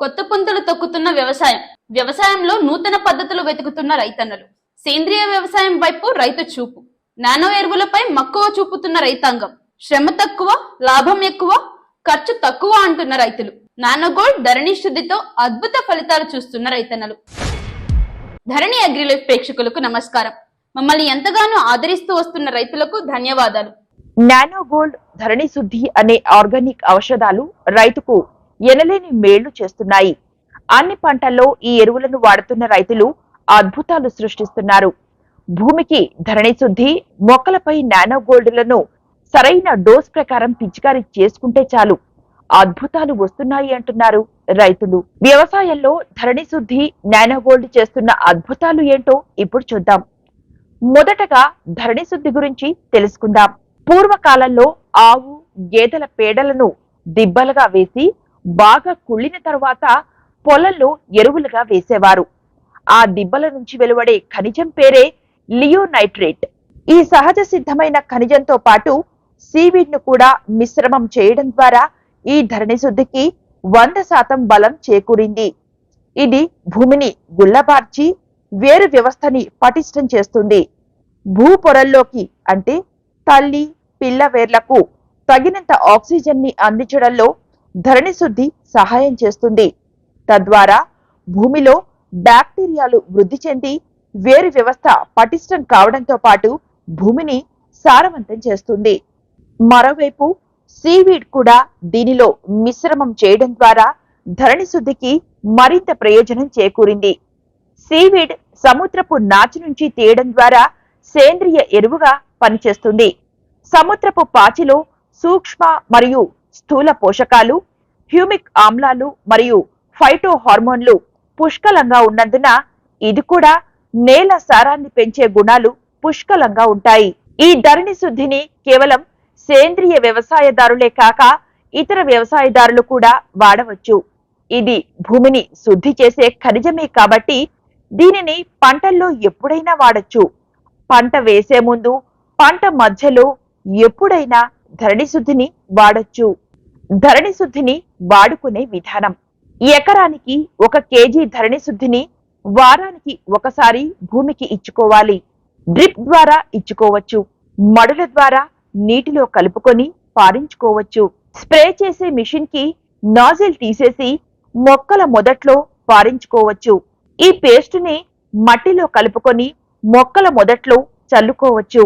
కొత్త పుంతలు తొక్కుతున్న వ్యవసాయం. వ్యవసాయంలో నూతన పద్ధతులు వెతుకుతున్న రైతన్నలు. సేంద్రియ వ్యవసాయం వైపు రైతు చూపు. నానో ఎరువులపై మక్కువ చూపుతున్న రైతాంగం. శ్రమ తక్కువ లాభం ఎక్కువ ఖర్చు తక్కువ అంటున్న రైతులు. నానోగోల్డ్ ధరణి శుద్ధితో అద్భుత ఫలితాలు చూస్తున్న రైతన్నలు. ధరణి అగ్రిలైఫ్ ప్రేక్షకులకు నమస్కారం. మమ్మల్ని ఎంతగానో ఆదరిస్తూ వస్తున్న రైతులకు ధన్యవాదాలు. నానో గోల్డ్ ధరణి శుద్ధి అనే ఆర్గానిక్ ఔషధాలు రైతుకు ఎనలేని మేళ్ళు చేస్తున్నాయి. అన్ని పంటల్లో ఈ ఎరువులను వాడుతున్న రైతులు అద్భుతాలు సృష్టిస్తున్నారు. భూమికి ధరణి శుద్ధి మొక్కలపై నానో గోల్డ్లను సరైన డోస్ ప్రకారం పిచికారీ చేసుకుంటే చాలు. అద్భుతాలు వస్తున్నాయి అంటున్నారు రైతులు. వ్యవసాయంలో ధరణి శుద్ధి నానో గోల్డ్ చేస్తున్న అద్భుతాలు ఏంటో ఇప్పుడు చూద్దాం. మొదటగా ధరణి శుద్ధి గురించి తెలుసుకుందాం. పూర్వకాలంలో ఆవు గేదెల పేడలను దిబ్బలుగా వేసి బాగా కుళ్ళిన తర్వాత పొలంలో ఎరువులుగా వేసేవారు. ఆ దిబ్బల నుంచి వెలువడే ఖనిజం పేరే లియోనైట్రేట్. ఈ సహజ సిద్ధమైన ఖనిజంతో పాటు సీవీడ్ను కూడా మిశ్రమం చేయడం ద్వారా ఈ ధరణి శుద్ధికి వంద శాతం బలం చేకూరింది. ఇది భూమిని గుల్లబార్చి వేరు వ్యవస్థని పటిష్టం చేస్తుంది. భూ పొరల్లోకి అంటే తల్లి పిల్ల వేర్లకు తగినంత ఆక్సిజన్ని అందించడంలో ధరణి శుద్ధి సహాయం చేస్తుంది. తద్వారా భూమిలో బ్యాక్టీరియాలు వృద్ధి చెంది వేరు వ్యవస్థ పటిష్టం కావడంతో పాటు భూమిని సారవంతం చేస్తుంది. మరోవైపు సీవీడ్ కూడా దీనిలో మిశ్రమం చేయడం ద్వారా ధరణి శుద్ధికి మరింత ప్రయోజనం చేకూరింది. సీవీడ్ సముద్రపు నాచు నుంచి తీయడం ద్వారా సేంద్రియ ఎరువుగా పనిచేస్తుంది. సముద్రపు పాచిలో సూక్ష్మ మరియు స్థూల పోషకాలు హ్యూమిక్ ఆమ్లాలు మరియు ఫైటో హార్మోన్లు పుష్కలంగా ఉన్నందున ఇది కూడా నేల సారాన్ని పెంచే గుణాలు పుష్కలంగా ఉంటాయి. ఈ ధరణి శుద్ధిని కేవలం సేంద్రియ వ్యవసాయదారులే కాక ఇతర వ్యవసాయదారులు కూడా వాడవచ్చు. ఇది భూమిని శుద్ధి చేసే ఖనిజమే కాబట్టి దీనిని పంటల్లో ఎప్పుడైనా వాడచ్చు. పంట వేసే ముందు పంట మధ్యలో ఎప్పుడైనా ధరణి శుద్ధిని వాడొచ్చు. ధరణి శుద్ధిని వాడుకునే విధానం. ఎకరానికి ఒక కేజీ ధరణి శుద్ధిని వారానికి ఒకసారి భూమికి ఇచ్చుకోవాలి. డ్రిప్ ద్వారా ఇచ్చుకోవచ్చు. మడుల ద్వారా నీటిలో కలుపుకొని పారించుకోవచ్చు. స్ప్రే చేసే మిషన్కి నాజిల్ తీసేసి మొక్కల మొదట్లో పారించుకోవచ్చు. ఈ పేస్ట్ని మట్టిలో కలుపుకొని మొక్కల మొదట్లో చల్లుకోవచ్చు.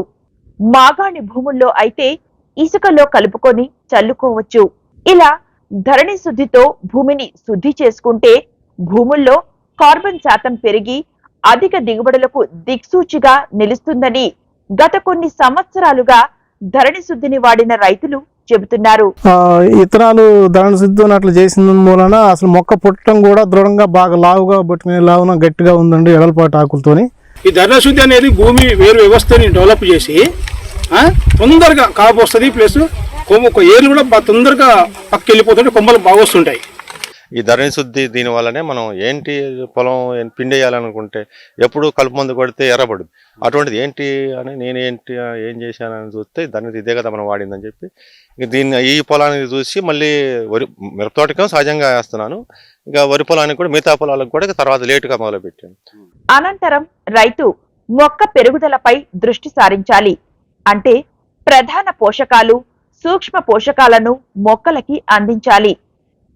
మాగాణి భూముల్లో అయితే ఇసుకలో కలుపుకొని చల్లుకోవచ్చు. ఇలా ధరణి శుద్ధితో భూమిని శుద్ధి చేసుకుంటే భూముల్లో కార్బన్ శాతం పెరిగి అధిక దిగుబడులకు దిక్సూచిగా నిలుస్తుందని గత కొన్ని సంవత్సరాలుగా ధరణి శుద్ధిని వాడిన రైతులు చెబుతున్నారు. ఆ, ఇతరాలు ధరణ సిద్ధం అట్లా చేసిన మూలన అసలు మొక్క పుట్టడం కూడా దృఢంగా బాగా లావుగా పట్టుకునే లావున గట్టిగా ఉందండి ఎడలపాటు ఆకులతోని. ఈ ధరణశుద్ధి అనేది భూమి వేరు వ్యవస్థని డెవలప్ చేసి తొందరగా కాపు వస్తుంది ప్లస్ కొమ్మ ఒక ఏర్లు కూడా తొందరగా పక్కకి వెళ్ళిపోతుంటే కొమ్మలు బాగా వస్తుంటాయి. ఈ ధరణి శుద్ధి దీని వల్లనే మనం ఏంటి పొలం పిండి వేయాలనుకుంటే ఎప్పుడు కలుపు మందు కొడితే ఎర్రబడుద్ది. అటువంటిది ఏంటి అని నేను ఏంటి ఏం చేశానని చూస్తే దాన్ని ఇదే కదా మనం వాడిందని చెప్పి ఇక దీన్ని ఈ పొలానికి చూసి మళ్ళీ వరి మిరప తోటకేమో సహజంగా వేస్తున్నాను. ఇక వరి పొలానికి కూడా మిగతా పొలాలకు కూడా తర్వాత లేటుగా మొదలుపెట్టాను. అనంతరం రైతు మొక్క పెరుగుదలపై దృష్టి సారించాలి. అంటే ప్రధాన పోషకాలు సూక్ష్మ పోషకాలను మొక్కలకి అందించాలి.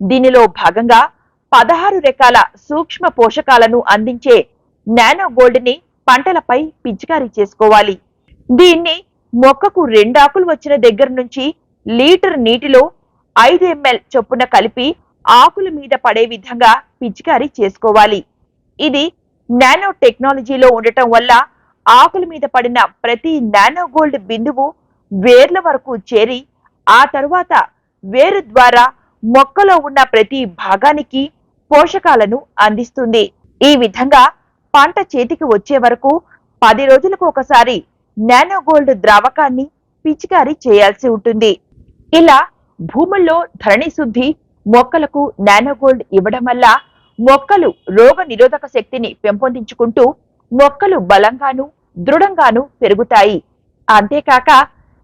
దీనిలో భాగంగా పదహారు రకాల సూక్ష్మ పోషకాలను అందించే నానో గోల్డ్ని పంటలపై పిచికారీ చేసుకోవాలి. దీన్ని మొక్కకు రెండాకులు వచ్చిన దగ్గర నుంచి లీటర్ నీటిలో ఐదు ఎంఎల్ చొప్పున కలిపి ఆకుల మీద పడే విధంగా పిచికారీ చేసుకోవాలి. ఇది నానో టెక్నాలజీలో ఉండటం వల్ల ఆకుల మీద పడిన ప్రతి నానో గోల్డ్ బిందువు వేర్ల వరకు చేరి ఆ తరువాత వేరు ద్వారా మొక్కలో ఉన్న ప్రతి భాగానికి పోషకాలను అందిస్తుంది. ఈ విధంగా పంట చేతికి వచ్చే వరకు పది రోజులకు ఒకసారి నానో గోల్డ్ ద్రావకాన్ని పిచికారీ చేయాల్సి ఉంటుంది. ఇలా భూముల్లో ధరణి శుద్ధి మొక్కలకు నానో గోల్డ్ ఇవ్వడం వల్ల మొక్కలు రోగ నిరోధక శక్తిని పెంపొందించుకుంటూ మొక్కలు బలంగాను దృఢంగాను పెరుగుతాయి. అంతేకాక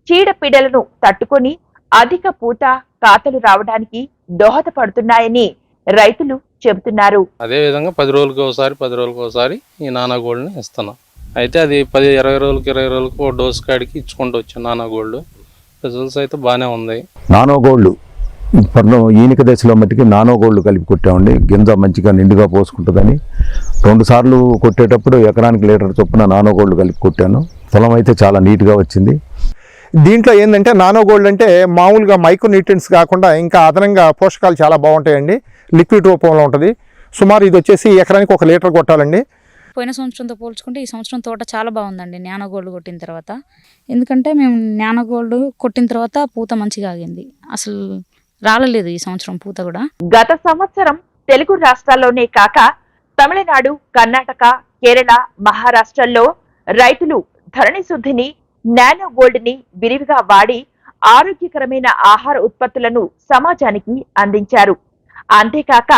చీడపీడలను తట్టుకొని అధిక పూత కాతలు రావడానికి దోహదపడుతున్నాయని రైతులు చెబుతున్నారు. అదే విధంగా పది రోజులకి ఒకసారి పది రోజులకి ఒకసారి ఈ నానా గోల్డ్ని ఇస్తున్నాం. అయితే అది పది ఇరవై రోజులకి ఇరవై రోజులకి ఒక డోస్ కాడికి ఇచ్చుకుంటూ వచ్చాం నానా గోల్డ్. రిజల్ట్స్ అయితే బాగానే ఉంది నానో గోల్డ్. ఇప్పుడు ఈనిక దశలో మట్టికి నానో గోల్డ్ కలిపి కొట్టామండి. గింజ మంచిగా నిండుగా పోసుకుంటుందని. రెండు సార్లు కొట్టేటప్పుడు ఎకరానికి లీటర్ చొప్పున నానో గోల్డ్ కలిపి కొట్టాను. పొలం అయితే చాలా నీట్గా వచ్చింది. దీంట్లో ఏంటంటే నానో గోల్డ్ అంటే మామూలుగా మైక్రో న్యూట్రియన్స్ కాకుండా ఇంకా అదనంగా పోషకాలు చాలా బాగుంటాయండి. లిక్విడ్ రూపంలో ఉంటుంది. సుమారు ఇది వచ్చేసి ఎకరానికి ఒక లీటర్ కొట్టాలండి. పోయిన సంవత్సరంతో పోల్చుకుంటే ఈ సంవత్సరం తోట చాలా బాగుందండి జ్ఞాన గోల్డ్ కొట్టిన తర్వాత. ఎందుకంటే మేము జ్ఞాన గోల్డ్ కొట్టిన తర్వాత పూత మంచిగా ఆగింది. అసలు రాలలేదు ఈ సంవత్సరం పూత కూడా. గత సంవత్సరం తెలుగు రాష్ట్రాల్లోనే కాక తమిళనాడు కర్ణాటక కేరళ మహారాష్ట్రల్లో రైతులు ధరణి శుద్ధిని నానో గోల్డ్ని విరివిగా వాడి ఆరోగ్యకరమైన ఆహార ఉత్పత్తులను సమాజానికి అందించారు. అంతేకాక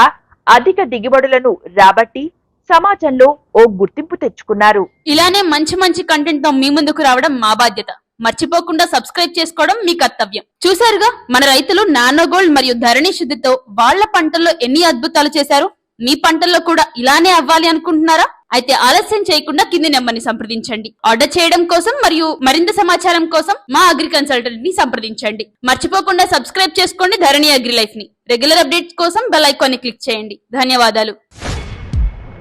అధిక దిగుబడులను రాబట్టి సమాజంలో ఓ గుర్తింపు తెచ్చుకున్నారు. ఇలానే మంచి మంచి కంటెంట్తో మీ ముందుకు రావడం మా బాధ్యత. మర్చిపోకుండా సబ్స్క్రైబ్ చేసుకోవడం మీ కర్తవ్యం. చూసారుగా మన రైతులు నానో గోల్డ్ మరియు ధరణి శుద్ధితో వాళ్ళ పంటల్లో ఎన్ని అద్భుతాలు చేశారు? మీ పంటల్లో కూడా ఇలానే అవ్వాలి అనుకుంటున్నారా? అయితే ఆలస్యం చేయకుండా కింది నెంబర్ని సంప్రదించండి. ఆర్డర్ చేయడం కోసం మరియు మరింత సమాచారం కోసం మా అగ్రి కన్సల్టెంట్ని సంప్రదించండి. మర్చిపోకుండా సబ్స్క్రైబ్ చేసుకోండి ధరణి అగ్రి లైఫ్ని రెగ్యులర్ అప్డేట్స్ కోసం బెల్ ఐకాన్ని క్లిక్ చేయండి. ధన్యవాదాలు.